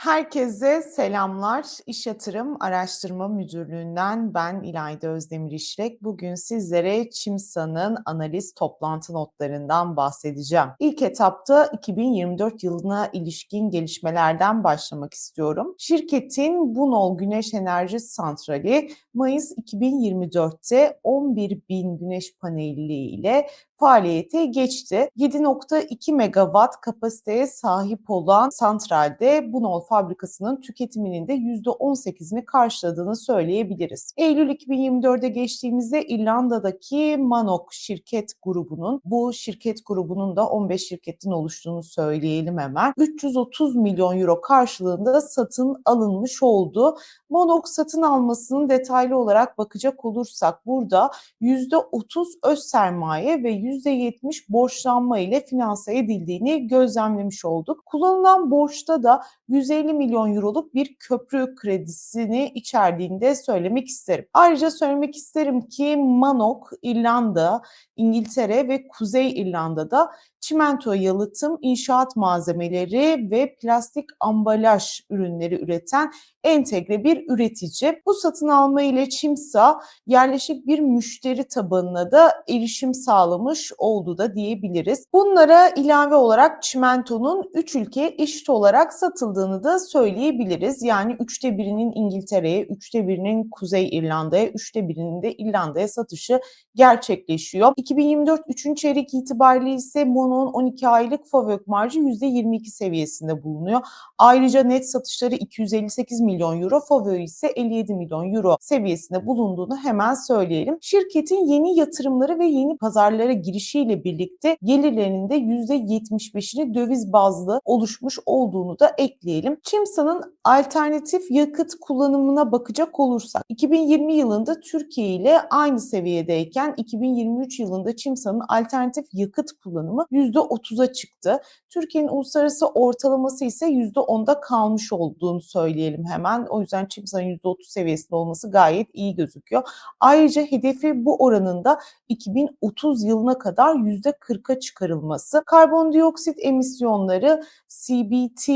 Herkese selamlar. İş Yatırım Araştırma Müdürlüğü'nden ben İlayda Özdemir İşrek. Bugün sizlere Çimsa'nın analiz toplantı notlarından bahsedeceğim. İlk etapta 2024 yılına ilişkin gelişmelerden başlamak istiyorum. Şirketin Bunol Güneş Enerji Santrali Mayıs 2024'te 11 bin güneş paneli ile faaliyete geçti. 7.2 megawatt kapasiteye sahip olan santralde Bunol fabrikasının tüketiminin de %18'ini karşıladığını söyleyebiliriz. Eylül 2024'de geçtiğimizde İrlanda'daki Manok şirket grubunun bu şirket grubunun da 15 şirketin oluştuğunu söyleyelim hemen. 330 milyon euro karşılığında satın alınmış oldu. Monok satın almasının detaylı olarak bakacak olursak burada %30 öz sermaye ve %70 borçlanma ile finanse edildiğini gözlemlemiş olduk. Kullanılan borçta da 150 milyon euroluk bir köprü kredisini içerdiğini de söylemek isterim. Ayrıca söylemek isterim ki Manok, İrlanda, İngiltere ve Kuzey İrlanda'da çimento yalıtım, inşaat malzemeleri ve plastik ambalaj ürünleri üreten entegre bir üretici. Bu satın alma ile Çimsa yerleşik bir müşteri tabanına da erişim sağlamış oldu da diyebiliriz. Bunlara ilave olarak çimentonun 3 ülkeye eşit olarak satıldığını da söyleyebiliriz. Yani 3'te birinin İngiltere'ye, 3'te birinin Kuzey İrlanda'ya, 3'te birinin de İrlanda'ya satışı gerçekleşiyor. 2024 3. çeyrek itibariyle ise Mono'nun 12 aylık FAVÖK marjı %22 seviyesinde bulunuyor. Ayrıca net satışları 258 milyon euro, FAVÖ ise 57 milyon euro seviyesinde bulunduğunu hemen söyleyelim. Şirketin yeni yatırımları ve yeni pazarlara girişiyle birlikte gelirlerinin de %75'ini döviz bazlı oluşmuş olduğunu da ekleyelim. Çimsa'nın alternatif yakıt kullanımına bakacak olursak 2020 yılında Türkiye ile aynı seviyedeyken 2023 yılında Çimsa'nın alternatif yakıt kullanımı %30'a çıktı. Türkiye'nin uluslararası ortalaması ise %10'da kalmış olduğunu söyleyelim hemen. O yüzden Çimsa'nın %30 seviyesinde olması gayet iyi gözüküyor. Ayrıca hedefi bu oranında 2030 yılına kadar %40'a çıkarılması. Karbondioksit emisyonları CBT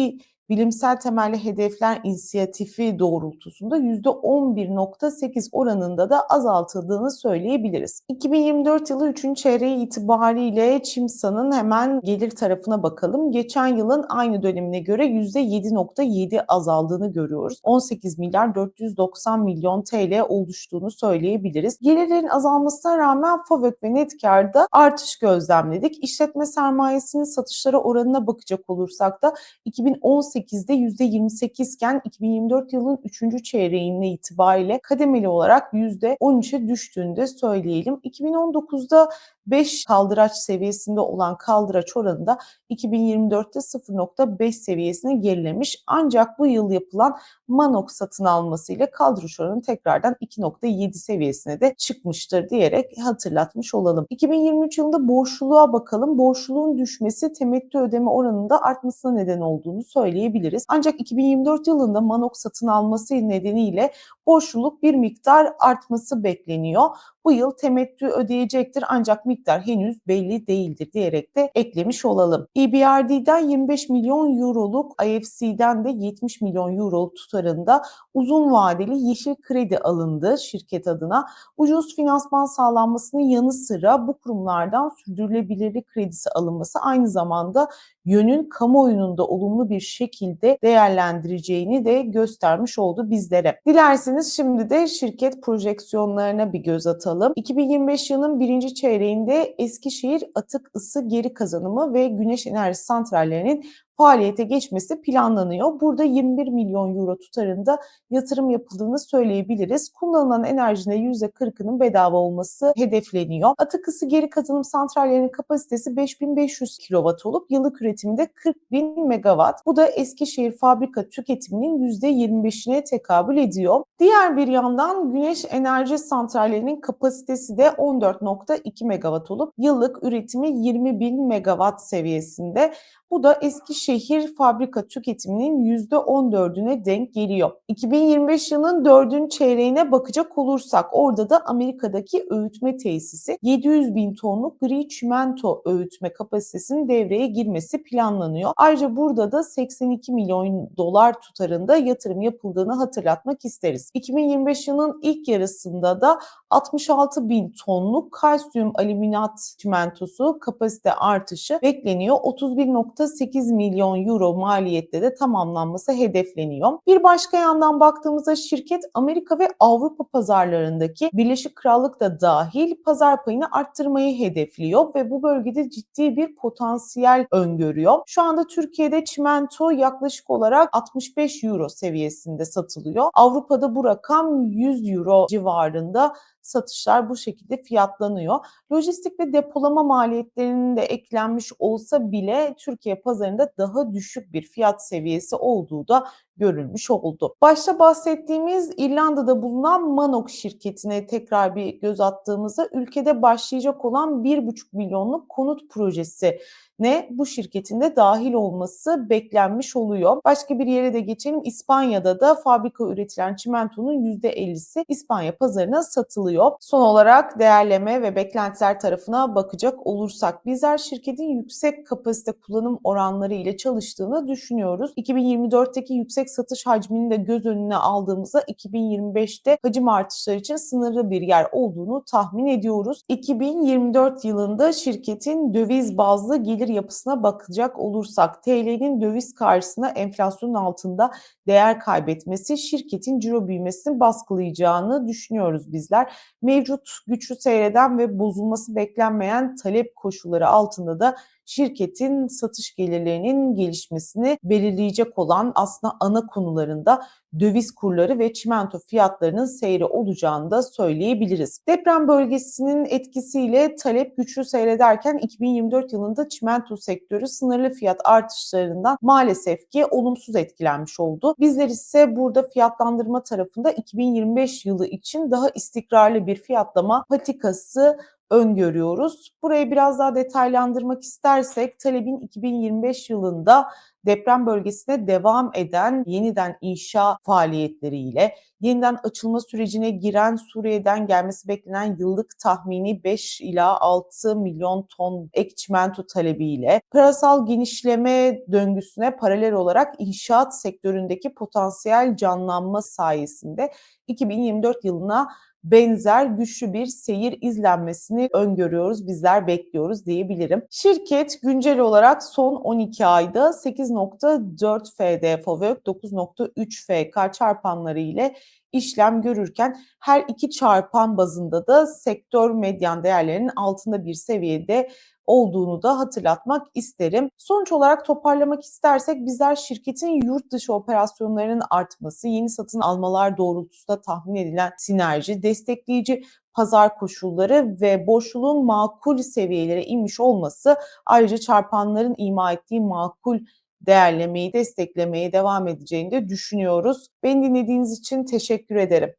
Bilimsel Temelli Hedefler İnisiyatifi doğrultusunda %11.8 oranında da azaltıldığını söyleyebiliriz. 2024 yılı 3. çeyreği itibariyle Çimsa'nın hemen gelir tarafına bakalım. Geçen yılın aynı dönemine göre %7.7 azaldığını görüyoruz. 18 milyar 490 milyon TL oluştuğunu söyleyebiliriz. Gelirlerin azalmasına rağmen FAVÖK ve net karda artış gözlemledik. İşletme sermayesinin satışlara oranına bakacak olursak da 2018 2018'de %28 iken 2024 yılın 3. çeyreğine itibariyle kademeli olarak %13'e düştüğünü de söyleyelim. 2019'da 5 kaldıraç seviyesinde olan kaldıraç oranı da 2024'te 0.5 seviyesine gerilemiş. Ancak bu yıl yapılan Manok satın alması ile kaldıraç oranı tekrardan 2.7 seviyesine de çıkmıştır diyerek hatırlatmış olalım. 2023 yılında borçluluğa bakalım. Borçluluğun düşmesi temettü ödeme oranında artmasına neden olduğunu söyleyebiliriz. Ancak 2024 yılında Manok satın alması nedeniyle borçluluk bir miktar artması bekleniyor. Bu yıl temettü ödeyecektir ancak miktar henüz belli değildir diyerek de eklemiş olalım. EBRD'den 25 milyon euroluk, IFC'den de 70 milyon euro tutarında uzun vadeli yeşil kredi alındı şirket adına. Ucuz finansman sağlanmasının yanı sıra bu kurumlardan sürdürülebilirlik kredisi alınması aynı zamanda yönün kamuoyunun da olumlu bir şekilde değerlendireceğini de göstermiş oldu bizlere. Dilerseniz şimdi de şirket projeksiyonlarına bir göz atalım. 2025 yılının birinci çeyreğinde Eskişehir atık ısı geri kazanımı ve güneş enerji santrallerinin faaliyete geçmesi planlanıyor. Burada 21 milyon euro tutarında yatırım yapıldığını söyleyebiliriz. Kullanılan enerjinin %40'ının bedava olması hedefleniyor. Atık ısı geri kazanım santrallerinin kapasitesi 5500 kW olup yıllık üretiminde 40 bin megawatt. Bu da Eskişehir fabrika tüketiminin %25'ine tekabül ediyor. Diğer bir yandan güneş enerji santrallerinin kapasitesi de 14.2 megawatt olup yıllık üretimi 20 bin megawatt seviyesinde. Bu da Eskişehir fabrika tüketiminin %14'üne denk geliyor. 2025 yılının 4. çeyreğine bakacak olursak orada da Amerika'daki öğütme tesisi 700 bin tonluk gri çimento öğütme kapasitesinin devreye girmesi planlanıyor. Ayrıca burada da 82 milyon dolar tutarında yatırım yapıldığını hatırlatmak isteriz. 2025 yılının ilk yarısında da 66 bin tonluk kalsiyum alüminat çimentosu kapasite artışı bekleniyor. 31.8 milyon euro maliyette de tamamlanması hedefleniyor. Bir başka yandan baktığımızda şirket Amerika ve Avrupa pazarlarındaki Birleşik Krallık da dahil pazar payını arttırmayı hedefliyor ve bu bölgede ciddi bir potansiyel öngörüyor. Şu anda Türkiye'de çimento yaklaşık olarak 65 euro seviyesinde satılıyor. Avrupa'da bu rakam 100 euro civarında satışlar bu şekilde fiyatlanıyor. Lojistik ve depolama maliyetlerinin de eklenmiş olsa bile Türkiye pazarında daha düşük bir fiyat seviyesi olduğu da görülmüş oldu. Başta bahsettiğimiz İrlanda'da bulunan Manok şirketine tekrar bir göz attığımızda ülkede başlayacak olan 1,5 milyonluk konut projesi ne bu şirketin de dahil olması beklenmiş oluyor. Başka bir yere de geçelim. İspanya'da da fabrika üretilen çimentonun %50'si İspanya pazarına satılıyor. Son olarak değerleme ve beklentiler tarafına bakacak olursak bizler şirketin yüksek kapasite kullanım oranları ile çalıştığını düşünüyoruz. 2024'teki yüksek satış hacmini de göz önüne aldığımızda 2025'te hacim artışları için sınırlı bir yer olduğunu tahmin ediyoruz. 2024 yılında şirketin döviz bazlı gelir yapısına bakacak olursak TL'nin döviz karşısında enflasyonun altında değer kaybetmesi şirketin ciro büyümesini baskılayacağını düşünüyoruz bizler. Mevcut güçlü seyreden ve bozulması beklenmeyen talep koşulları altında da şirketin satış gelirlerinin gelişmesini belirleyecek olan aslında ana konularında döviz kurları ve çimento fiyatlarının seyri olacağını da söyleyebiliriz. Deprem bölgesinin etkisiyle talep güçlü seyrederken 2024 yılında çimento sektörü sınırlı fiyat artışlarından maalesef ki olumsuz etkilenmiş oldu. Bizler ise burada fiyatlandırma tarafında 2025 yılı için daha istikrarlı bir fiyatlama patikası öngörüyoruz. Burayı biraz daha detaylandırmak istersek talebin 2025 yılında deprem bölgesine devam eden yeniden inşa faaliyetleriyle yeniden açılma sürecine giren Suriye'den gelmesi beklenen yıllık tahmini 5 ila 6 milyon ton ek çimento talebiyle parasal genişleme döngüsüne paralel olarak inşaat sektöründeki potansiyel canlanma sayesinde 2024 yılına benzer güçlü bir seyir izlenmesini öngörüyoruz, bizler bekliyoruz diyebilirim. Şirket güncel olarak son 12 ayda 8.4 FDFO ve 9.3 FK çarpanları ile işlem görürken her iki çarpan bazında da sektör medyan değerlerinin altında bir seviyede olduğunu da hatırlatmak isterim. Sonuç olarak toparlamak istersek bizler şirketin yurt dışı operasyonlarının artması, yeni satın almalar doğrultusunda tahmin edilen sinerji, destekleyici pazar koşulları ve boşluğun makul seviyelere inmiş olması ayrıca çarpanların ima ettiği makul değerlemeyi desteklemeye devam edeceğini de düşünüyoruz. Beni dinlediğiniz için teşekkür ederim.